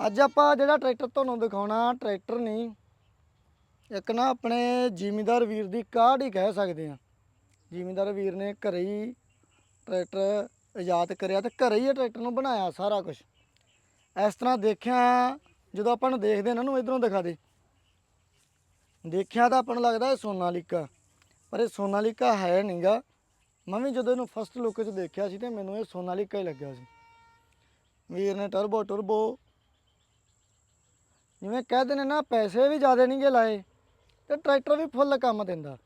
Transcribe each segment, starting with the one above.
ਅੱਜ ਆਪਾਂ ਜਿਹੜਾ ਟਰੈਕਟਰ ਤੁਹਾਨੂੰ ਦਿਖਾਉਣਾ, ਟਰੈਕਟਰ ਨਹੀਂ, ਇੱਕ ਨਾ ਆਪਣੇ ਜ਼ਿਮੀਂਦਾਰ ਵੀਰ ਦੀ ਕਾਢ ਹੀ ਕਹਿ ਸਕਦੇ ਆ ਜ਼ਿਮੀਂਦਾਰ ਵੀਰ ਨੇ ਘਰੇ ਹੀ ਟਰੈਕਟਰ ਆਜ਼ਾਦ ਕਰਿਆ ਤੇ ਘਰੇ ਹੀ ਇਹ ਟਰੈਕਟਰ ਨੂੰ ਬਣਾਇਆ ਸਾਰਾ ਕੁਝ ਇਸ ਤਰ੍ਹਾਂ ਦੇਖਿਆ, ਜਦੋਂ ਆਪਾਂ ਨੂੰ ਦੇਖਦੇ ਇਹਨਾਂ ਨੂੰ ਇਧਰੋਂ ਦਿਖਾ ਦੇ। ਦੇਖਿਆ ਤਾਂ ਆਪਾਂ ਨੂੰ ਲੱਗਦਾ ਇਹ ਸੋਨਾਲੀਕਾ ਪਰ ਇਹ ਸੋਨਾਲੀਕਾ ਹੈ ਨਹੀਂਗਾ। ਮੈਂ ਵੀ ਜਦੋਂ ਇਹਨੂੰ ਫਸਟ ਲੁੱਕ 'ਚ ਦੇਖਿਆ ਸੀ ਤੇ ਮੈਨੂੰ ਇਹ ਸੋਨਾਲੀਕਾ ਹੀ ਲੱਗਿਆ ਸੀ। ਵੀਰ ਨੇ ਟਰਬੋ ਟਰਬੋ ਜਿਵੇਂ ਕਹਿ ਨੇ ਨਾ, ਪੈਸੇ ਵੀ ਜ਼ਿਆਦਾ ਨਹੀਂ ਗੇ ਲਾਏ ਤੇ ਟਰੈਕਟਰ ਵੀ ਫੁੱਲ ਕੰਮ ਦਿੰਦਾ।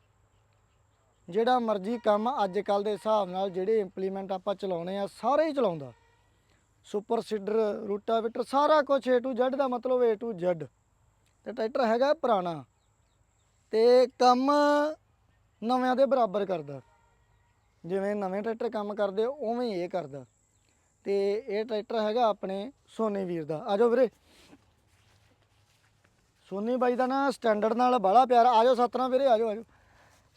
ਜਿਹੜਾ ਮਰਜ਼ੀ ਕੰਮ ਅੱਜ ਕੱਲ ਦੇ ਹਿਸਾਬ ਨਾਲ ਜਿਹੜੇ ਇੰਪਲੀਮੈਂਟ ਆਪਾਂ ਚਲਾਉਣੇ ਆ, ਸਾਰੇ ਹੀ ਚਲਾਉਂਦਾ। ਸੁਪਰ ਸੀਡਰ ਰੂਟਾਵੇਟਰ ਸਾਰਾ ਕੁਝ A to Z ਦਾ ਮਤਲਬ A to Z ਤੇ ਟਰੈਕਟਰ ਹੈਗਾ ਪੁਰਾਣਾ ਤੇ ਕੰਮ ਨਵਿਆਂ ਦੇ ਬਰਾਬਰ ਕਰਦਾ। ਜਿਵੇਂ ਨਵੇਂ ਟਰੈਕਟਰ ਕੰਮ ਕਰਦੇ, ਉਵੇਂ ਹੀ ਇਹ ਕਰਦਾ। ਤੇ ਇਹ ਟਰੈਕਟਰ ਹੈਗਾ ਆਪਣੇ ਸੋਨੀ ਵੀਰ ਦਾ। ਆਜੋ ਵੀਰੇ। ਸੋਨੀ ਬਾਈ ਦਾ ਨਾ ਸਟੈਂਡਰਡ ਨਾਲ ਬਾਹਲਾ ਪਿਆਰ ਆਜੋ ਸਤਨਾ ਵੀਰੇ ਆਜੋ ਆਜੋ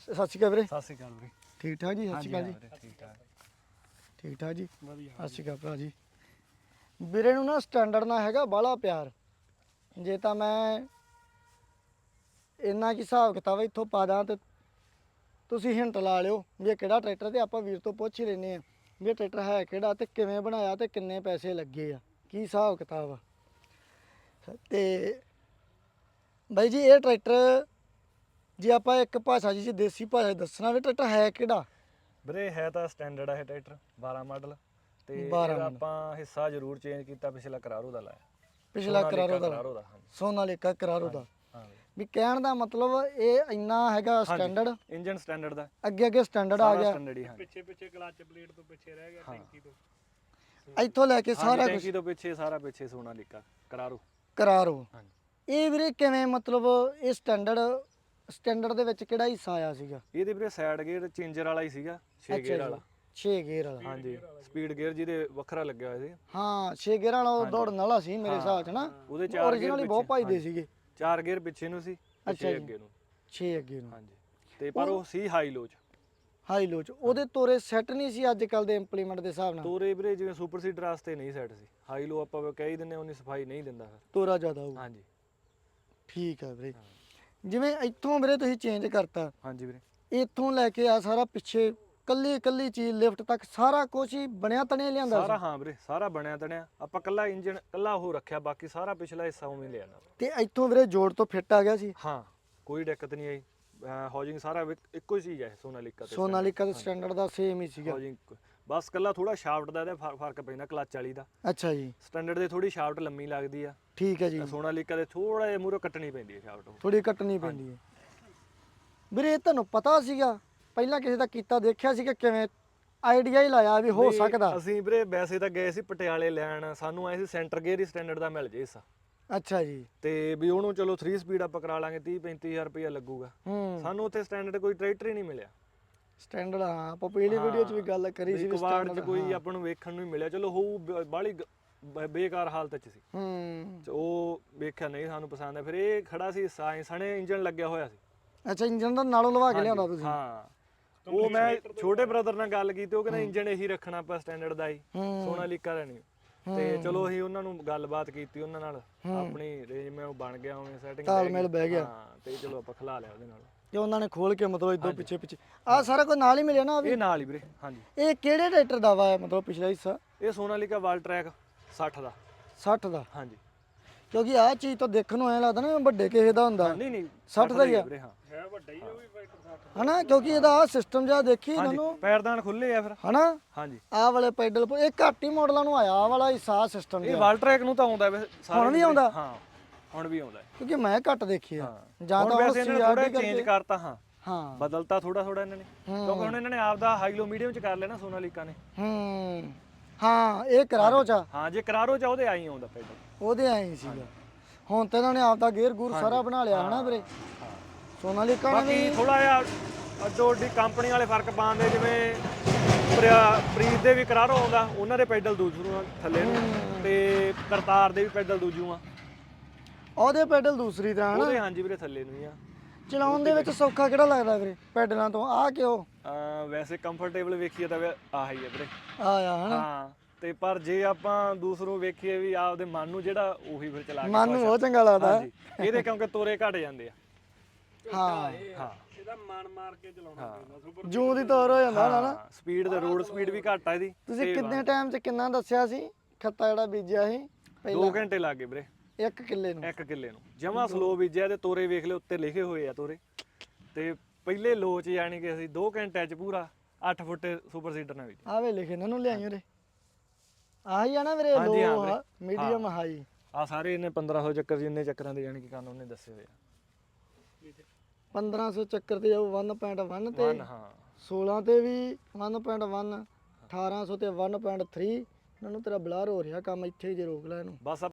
ਸ- ਸਤਿ ਸ਼੍ਰੀ ਅਕਾਲ ਵੀਰੇ। ਸਤਿ ਸ਼੍ਰੀ ਅਕਾਲ ਵੀਰੇ। ਠੀਕ ਠਾਕ ਜੀ ਸਤਿ ਸ਼੍ਰੀ ਅਕਾਲ ਜੀ। ਵੀਰੇ ਠੀਕ ਠਾਕ। ਠੀਕ ਠਾਕ ਜੀ। ਵਧੀਆ ਸਤਿ ਸ਼੍ਰੀ ਅਕਾਲ ਭਰਾ ਜੀ। ਵੀਰੇ ਨੂੰ ਨਾ ਸਟੈਂਡਰਡ ਨਾਲ ਹੈਗਾ ਬਾਹਲਾ ਪਿਆਰ। ਜੇ ਤਾਂ ਮੈਂ ਇੰਨਾ ਕੀ ਹਿਸਾਬ ਕਿਤਾਬ ਇੱਥੋਂ ਪਾ ਦਾਂ ਤੇ ਤੁਸੀਂ ਹਿੰਟ ਲਾ ਲਿਓ ਵੀ ਇਹ ਕਿਹੜਾ ਟਰੈਕਟਰ ਤੇ ਆਪਾਂ ਵੀਰ ਤੋਂ ਪੁੱਛ ਹੀ ਲੈਨੇ ਆ ਵੀ ਇਹ ਟਰੈਕਟਰ ਹੈ ਕਿਹੜਾ ਤੇ ਕਿਵੇਂ ਬਣਾਇਆ ਤੇ ਕਿੰਨੇ ਪੈਸੇ ਲੱਗੇ ਆ। ਕੀ ਹਿਸਾਬ ਕਿਤਾਬ ਆ। ਤੇ ਬਾਈ ਜੀ ਇਹ ਟਰੈਕਟਰ ਜੇ ਆਪਾਂ ਇੱਕ ਭਾਸ਼ਾ ਜੀ ਚ ਦੇਸੀ ਭਾਸ਼ਾ 'ਚ ਦੱਸਣਾ ਵੀ ਟਰੈਕਟਰ ਹੈ ਕਿਹੜਾ? ਵੀਰੇ ਹੈ ਤਾਂ ਸਟੈਂਡਰਡ ਆ ਇਹ ਟਰੈਕਟਰ 12 ਮਾਡਲ। ਤੇ 12 ਇਹਦਾ ਮਾਡਲ। ਆਪਾਂ ਹਿੱਸਾ ਜ਼ਰੂਰ ਚੇਂਜ ਕੀਤਾ ਪਿਛਲਾ ਕਰਾਰੋ ਦਾ ਲਾਇਆ। ਪਿਛਲਾ ਸੋਨਾਲੀਕਾ ਕਰਾਰੋ ਦਾ। ਕਰਾਰੋ ਦਾ ਹਾਂਜੀ। ਸੋਨਾਲੀਕਾ ਕਰਾਰੋ ਦਾ। ਹਾਂ। ਵੀ ਕਹਿਣ ਦਾ ਮਤਲਬ ਇਹ ਇੰਨਾ ਹੈਗਾ ਸਟੈਂਡਰਡ ਇੰਜਨ ਸਟੈਂਡਰਡ ਦਾ। ਅੱਗੇ ਅੱਗੇ ਸਟੈਂਡਰਡ ਆ ਗਿਆ। ਸਟੈਂਡਰਡ ਹੀ ਹਾਂ ਪਿੱਛੇ ਪਿੱਛੇ ਕਲਚ ਪਲੇਟ ਤੋਂ ਪਿੱਛੇ ਰਹਿ ਗਿਆ ਟੈਂਕੀ ਤੋਂ। ਇੱਥੋਂ ਲੈ ਕੇ ਸਾਰਾ ਸਾਰਾ ਕੁਝ ਟੈਂਕੀ ਤੋਂ ਪਿੱਛੇ ਸਾਰਾ ਪਿੱਛੇ ਸੋਨਾਲੀਕਾ ਕਰਾਰੋ। ਕਰਾਰੋ। ਹਾਂਜੀ। ਇਹ ਵੀਰੇ ਕਿਵੇਂ ਮਤਲਬ ਇਹ ਸਟੈਂਡਰਡ ਸਟੈਂਡਰਡ ਦੇ ਵਿੱਚ ਕਿਹੜਾ ਹਿੱਸਾ ਆਇਆ ਸੀਗਾ? ਇਹਦੇ ਵੀਰੇ ਸਾਈਡ ਗੇਅਰ ਚੇਂਜਰ ਵਾਲਾ ਹੀ ਸੀਗਾ 6 ਗੇਅਰ ਵਾਲਾ। 6 ਗੇਅਰ ਵਾਲਾ। ਹਾਂਜੀ ਸਪੀਡ ਗੇਅਰ ਜਿਹਦੇ ਵੱਖਰਾ ਲੱਗਿਆ ਹੋਇਆ ਸੀ। ਹਾਂ 6 ਗੇਅਰ ਵਾਲਾ ਉਹ ਦੌੜਨ ਵਾਲਾ ਸੀ ਮੇਰੇ ਹਿਸਾਬ ਚ ਨਾ। ਉਹਦੇ ਚਾਰ original ਹੀ ਬਹੁਤ ਭਜਦੇ ਸੀਗੇ। ਚਾਰ ਗੇਅਰ ਪਿੱਛੇ ਨੂੰ ਸੀ ਅੱਛਾ। ਅੱਗੇ ਨੂੰ। 6 ਅੱਗੇ ਨੂੰ। ਹਾਂਜੀ ਤੇ ਪਰ ਉਹ ਸੀ ਹਾਈ ਲੋ ਚ। ਹਾਈ ਲੋ ਚ। ਉਹਦੇ ਤੋਰੇ ਸੈੱਟ ਨਹੀਂ ਸੀ ਅੱਜ ਕੱਲ ਦੇ ਇੰਪਲੀਮੈਂਟ ਦੇ ਹਿਸਾਬ ਨਾਲ? ਤੋਰੇ ਵੀਰੇ ਜਿਵੇਂ ਸੁਪਰ ਸੀਡਰ ਵਾਸਤੇ ਨਹੀਂ ਸੈੱਟ ਸੀ। ਹਾਈ ਲੋ ਆਪਾਂ ਕਹਿ ਹੀ ਦਿੰਨੇ ਉਨੀ ਸਫ਼ਾਈ ਨਹੀਂ ਦਿੰਦਾ ਫਿਰ। ਤੋਰਾ ਜ਼ਿਆਦਾ ਹੋਊ। ਹਾਂਜੀ। ਠੀਕ ਆ ਵੀਰੇ। ਜਿਵੇਂ ਇੱਥੋਂ ਵੀਰੇ ਤੁਸੀਂ ਚੇਂਜ ਕਰਤਾ ਹਾਂਜੀ ਵੀਰੇ। ਇੱਥੋਂ ਲੈ ਕੇ ਆ ਸਾਰਾ ਪਿੱਛੇ ਕੱਲੀ ਕੱਲੀ ਚੀਜ਼ ਲਿਫਟ ਤੱਕ ਸਾਰਾ ਕੁਝ ਹੀ ਬਣਿਆ ਤਣੇ ਲਿਆਂਦਾ ਸਾਰਾ ਹਾਂ ਵੀਰੇ ਸਾਰਾ ਬਣਿਆ ਤਣਿਆ। ਆਪਾਂ ਕੱਲਾ ਇੰਜਨ ਕੱਲਾ ਉਹ ਰੱਖਿਆ ਬਾਕੀ ਸਾਰਾ ਪਿਛਲਾ ਹਿੱਸਾ ਉਵੇਂ ਲਿਆ ਨਾ। ਤੇ ਇੱਥੋਂ ਵੀਰੇ ਜੋੜ ਤੋਂ ਫਿੱਟ ਆ ਗਿਆ ਸੀ। ਹਾਂ ਕੋਈ ਦਿੱਕਤ ਨਹੀਂ ਆਈ। ਹਾਊਸਿੰਗ ਸਾਰਾ ਇੱਕੋ ਹੀ ਚੀਜ਼ ਹੈ ਸੋਨਾਲੀਕਾ ਤੇ ਸੋਨਾਲੀਕਾ ਦੇ ਸਟੈਂਡਰਡ ਦਾ ਸੇਮ ਹੀ ਸੀਗਾ। ਹਾਊਸਿੰਗ ਬਸ ਕੱਲਾ ਥੋੜਾ ਸ਼ਾਫਟ ਦਾ ਇਹਦਾ ਫਰ- ਫ਼ਰਕ ਪੈਂਦਾ ਕਲਚ ਵਾਲੀ ਦਾ। ਅੱਛਾ ਜੀ। ਸਟੈਂਡਰਡ ਦੇ ਥੋੜੀ ਸ਼ਾਫਟ ਲੰਮੀ ਲੱਗਦੀ ਆ। ਠੀਕ ਹੈ ਜੀ। ਸੋਨਾਲੀਕਾ ਦੇ ਥੋੜਾ ਜਿਹਾ ਮੂਰੇ ਕੱਟਣੀ ਪੈਂਦੀ ਹੈ ਸ਼ਾਫਟ ਥੋੜੀ ਕੱਟਣੀ ਪੈਂਦੀ ਹੈ। ਵੀਰੇ ਇਹ ਤੁਹਾਨੂੰ ਪਤਾ ਸੀਗਾ ਪਹਿਲਾਂ ਕਿਸੇ ਦਾ ਕੀਤਾ ਦੇਖਿਆ ਸੀ ਕਿ ਕਿਵੇਂ ਆਈਡੀਆ ਹੀ ਲਾਇਆ ਵੀ ਹੋ ਨਹੀਂ, ਸਕਦਾ? ਅਸੀਂ ਵੀਰੇ ਵੈਸੇ ਤਾਂ ਗਏ ਸੀ ਪਟਿਆਲੇ ਲੈਣ ਸਾਨੂੰ ਐ ਸੀ ਸੈਂਟਰ ਗੇਅਰ ਹੀ ਸਟੈਂਡਰਡ ਦਾ ਮਿਲ ਜੇ ਹਿੱਸਾ ਅੱਛਾ ਜੀ। ਤੇ ਵੀ ਉਹਨੂੰ ਚਲੋ 3 ਸਪੀਡ ਆਪਾਂ ਕਰਾ ਲਾਂਗੇ 30 35000 ਰੁਪਇਆ ਲੱਗੂਗਾ। ਹੂੰ। ਸਾਨੂੰ ਉੱਥੇ ਸਟੈਂਡਰਡ ਕੋਈ ਟਰੈਕਟਰ ਹੀ ਨਹੀਂ ਮਿਲਿਆ। ਸਟੈਂਡਰਡ ਹਾਂ ਆਪਾਂ ਪਹਿਲੀ ਵੀਡੀਓ 'ਚ ਵੀ ਗੱਲ ਕਰੀ ਸੀ ਵੀ ਕਵਾੜ ਚ ਕੋਈ। ਆਪਾਂ ਨੂੰ ਵੇਖਣ ਨੂੰ ਹੀ ਮਿਲਿਆ। ਚਲੋ ਹੋਊ ਬਾਲੀ ਬੇਕਾਰ ਹਾਲਤ ਚ ਸੀ। ਹੂੰ। ਤੇ ਉਹ ਵੇਖਿਆ ਨਹੀਂ ਸਾਨੂੰ ਪਸੰਦ ਆ ਫਿਰ ਇਹ ਖੜਾ ਸੀ ਐਂ ਸਣੇ ਇੰਜਨ ਲੱਗਿਆ ਹੋਇਆ ਸੀ। ਅੱਛਾ ਇੰਜਨ ਦਾ ਨਾਲੋਂ ਲਵਾ ਕੇ ਲਿਆਉਂਦਾ ਤੁਸੀਂ? ਹਾਂ। ਉਹ ਮੈਂ ਛੋਟੇ ਬ੍ਰਦਰ ਨਾਲ ਗੱਲ ਕੀਤੀ ਉਹ ਕਹਿੰਦਾ ਇੰਜਨ ਇਹੀ ਰੱਖਣਾ ਆਪਾਂ ਸਟੈਂਡਰਡ ਦਾ ਹੀ ਹੂੰ। ਸੋਨਾਲੀਕਾ ਦਾ ਨਹੀਂ ਤੇ ਚਲੋ ਅਸੀਂ ਉਹਨਾਂ ਨੂੰ ਗੱਲਬਾਤ ਕੀਤੀ ਉਹਨਾਂ ਨਾਲ। ਆਪਣੀ ਰੇਂਜ ਮੈਂ ਉਹ ਬਣ ਗਿਆ ਉਵੇਂ ਸੈਟਿੰਗ ਤਾਲਮੇਲ ਬਹਿ ਗਿਆ। ਹਾਂ ਤੇ ਚਲੋ ਆਪਾਂ ਖਿਲਾ ਲਿਆ ਉਹਦੇ ਨਾਲ। ਤੇ ਉਹਨਾਂ ਨੇ ਖੋਲ ਕੇ ਮਤਲਬ ਇਦੋਂ ਪਿੱਛੇ ਪਿੱਛੇ ਆ ਸਾਰਾ ਕੁਝ ਨਾਲ ਹੀ ਮਿਲਿਆ ਨਾ ਆ ਵੀ? ਇਹ ਨਾਲ ਹੀ ਵੀਰੇ ਹਾਂਜੀ। ਇਹ ਕਿਹੜੇ ਟਰੈਕਟਰ ਦਾ ਵਾ ਮਤਲਬ ਪਿਛਲਾ ਹਿੱਸਾ? ਇਹ ਸੋਨਾਲੀਕਾ ਵਾਲ ਟਰੈਕ 60 ਦਾ। 60 ਦਾ? ਹਾਂਜੀ। ਕਿਉਂਕਿ ਆਹ ਚੀਜ਼ ਤਾਂ ਦੇਖਣ ਨੂੰ ਐ ਲੱਗਦਾ ਨਾ ਵੱਡੇ ਕਿਸੇ ਦਾ ਹੁੰਦਾ। ਨਹੀਂ ਨਹੀਂ 60 ਦਾ ਹੀ ਆ। ਵੀਰੇ ਹਾਂ। ਹੈ ਵੱਡਾ ਹੀ ਉਹ ਵੀ ਫਾਈਟਰ 60 ਹਨਾ? ਕਿਉਂਕਿ ਇਹਦਾ ਆ ਸਿਸਟਮ ਜਿਹਾ ਦੇਖੀ ਤੁਹਾਨੂੰ ਪੈਰਦਾਨ ਖੁੱਲੇ ਆ ਫਿਰ। ਹਨਾ? ਹਾਂਜੀ। ਆਹ ਵਾਲੇ ਪੈਡਲ ਇਹ ਘੱਟ ਹੀ ਮਾਡਲਾਂ ਨੂੰ ਆਇਆ ਆਹ ਵਾਲਾ ਹਿੱਸਾ ਸਿਸਟਮ ਇਹ ਵਾਲ ਟਰੈਕ ਨੂੰ ਤਾਂ ਆਉਂਦਾ ਵੈਸੇ ਸਾਰੇ ਹੁਣ ਵੀ। ਆਉਂਦਾ? ਹਾਂ। ਹੁਣ ਵੀ ਆਉਂਦਾ ਹੈ। ਕਿਉਂਕਿ ਮੈਂ ਘੱਟ ਦੇਖੀ ਆ। ਜਾਂ ਹੁਣ ਤਾਂ ਉਹ ਵੈਸੇ ਇਹਨਾਂ ਨੇ ਥੋੜਾ ਚੇਂਜ ਕਰਕੇ ਕਰਤਾ ਹਾਂ। ਹਾਂ। ਬਦਲਤਾ ਥੋੜਾ ਥੋੜਾ ਇਹਨਾਂ ਨੇ। ਕਿਉਂਕਿ ਹੁਣ ਇਹਨਾਂ ਨੇ ਆਪਦਾ ਹਾਈ ਲੋ ਮੀਡੀਅਮ ਚ ਕਰ ਲੈਣਾ ਸੋਨਾਲੀਕਾ ਨੇ। ਹੂੰ। ਹਾਂ ਇਹ ਕਰਾਰੋ ਚਾ ਹਾਂ ਜੇ ਕਰਾਰੋ ਚ ਉਹਦੇ ਆਈ ਆਉਂਦਾ ਪੈਡਲ ਉਹਦੇ ਹੀ ਸੀਗਾ। ਹੁਣ ਤਾਂ ਇਹਨਾਂ ਨੇ ਆਪਦਾ ਗੇਅਰ ਗੂਰ ਸਾਰਾ ਬਣਾ ਲਿਆ ਹਨਾ ਵੀਰੇ? ਸੋਨਾਲੀਕਾ ਨੇ ਬਾਕੀ ਥੋੜਾ ਜਿਹਾ ਅੱਡੋ ਅੱਡੀ ਕੰਪਨੀ ਵਾਲੇ ਫ਼ਰਕ ਪਾਉਂਦੇ ਜਿਵੇਂ ਪ੍ਰਿਆ- ਪ੍ਰੀਤ ਦੇ ਵੀ ਕਰਾਰੋ ਆਉਂਦਾ ਉਹਨਾਂ ਦੇ ਪੈਡਲ ਦੂਜੂ ਆ ਥੱਲੇ ਨੂੰ। ਤੇ ਕਰਤਾਰ ਦੇ ਵੀ ਪੈਡਲ ਦੂਜੂ ਆ। ਉਹਦੇ ਪੈਡਲ ਦੂਸਰੀ ਤਰ੍ਹਾਂ ਹਨਾ? ਉਹਦੇ ਹਾਂਜੀ ਵੀਰੇ ਥੱਲੇ ਨੂੰ ਹੀ ਆ। ਚਲਾਉਣ ਦੇ ਵਿੱਚ ਸੌਖਾ ਕਿਹੜਾ ਲੱਗਦਾ ਵੀਰੇ ਪੈਡਲਾਂ ਤੋਂ? ਆ ਕਿਉਂ? ਅਹ ਵੈਸੇ ਕੰਫਰਟੇਬਲ ਵੇਖੀਏ ਤਾਂ ਵੇ- ਆਹ ਹੀ ਆ ਵੀਰੇ। ਆਇਆ ਹਨਾ? ਹਾਂ ਤੇ ਪਰ ਜੇ ਆਪਾਂ ਦੂਸਰੋਂ ਵੇਖੀਏ ਵੀ ਆਪਦੇ ਮਨ ਨੂੰ ਜਿਹੜਾ ਉਹੀ ਫਿਰ ਚਲਾ ਕੇ ਮਨ ਨੂੰ। ਉਹ ਚੰਗਾ ਲੱਗਦਾ। ਹਾਂਜੀ ਇਹਦੇ ਕਿਉਂਕਿ ਤੋਰੇ ਘਟ ਜਾਂਦੇ ਆ। ਹਾਂ। ਹਾਂ। ਇਹਦਾ ਮਨ ਮਾਰ ਕੇ ਚਲਾਉਣਾ ਪੈਂਦਾ ਸੁਪਰ ਜੂੰ ਦੀ ਤੋਰ ਹੋ ਜਾਂਦਾ ਨਾ ਨਾ ਸਪੀਡ ਤੇ ਰੋਡ ਸਪੀਡ ਵੀ ਘੱਟ ਆ ਇਹਦੀ। ਤੁਸੀਂ ਕਿੰਨੇ ਟਾਈਮ 'ਚ ਕਿੰਨਾ ਦੱਸਿਆ ਸੀ? ਖੱਤਾ ਜਿਹੜਾ ਬੀਜਿਆ ਸੀ? 2 ਪਹਿਲਾਂ? ਘੰਟੇ ਲੱਗ ਗਏ ਵੀਰੇ। 1 ਕਿੱਲੇ ਨੂੰ। 1 ਕਿੱਲੇ ਨੂੰ। ਜਮਾ ਸਲੋ ਬੀਜਿਆ ਤੇ ਤੋਰੇ ਵੇਖ ਲਿਓ ਉੱਤੇ ਲਿਖੇ ਹੋਏ ਆ ਤੋਰੇ। ਤੇ ਪਹਿਲੇ ਲੋ ਚ ਯਾਨੀ ਕਿ ਅਸੀਂ 2 ਘੰਟਿਆਂ ਚ ਪੂਰਾ 8 ਫੁੱਟ ਸੁਪਰ ਸੀਡਰ ਨਾਲ ਬੀਜਿਆ। ਆਵੇ ਲਿਖੇ ਇਹਨਾਂ ਨੂੰ ਲਿਆਈ ਉਰੇ। ਆਹੀ ਆ ਨਾ ਵੀਰੇ ਹਾਂਜੀ, ਹਾਂ ਲੋ ਵੀਰੇ। Medium high. ਆ ਸਾਰੇ ਇਹਨੇ 1500 ਚੱਕਰ ਜਿੰਨੇ ਚੱਕਰਾਂ ਦੇ ਯਾਨੀ ਕਿ ਕੰਨ ਉਹਨੇ ਦੱਸੇ ਹੋਏ ਆ। 1500 ਚੱਕਰ ਤੇ ਜਾਊ 1.1 ਤੇ ਵਨ ਹਾਂ। 16 ਤੇ ਵੀ 1.1 1800 ਤੇ 1.3 ਇਹਨਾਂ ਨੂੰ ਤੇਰਾ ਬਲਰ ਹੋ ਰਿਹਾ ਕੰਮ ਇੱਥੇ ਹੀ ਜੇ ਰੋਕ ਲੈ ਇਹਨੂੰ। ਬਸ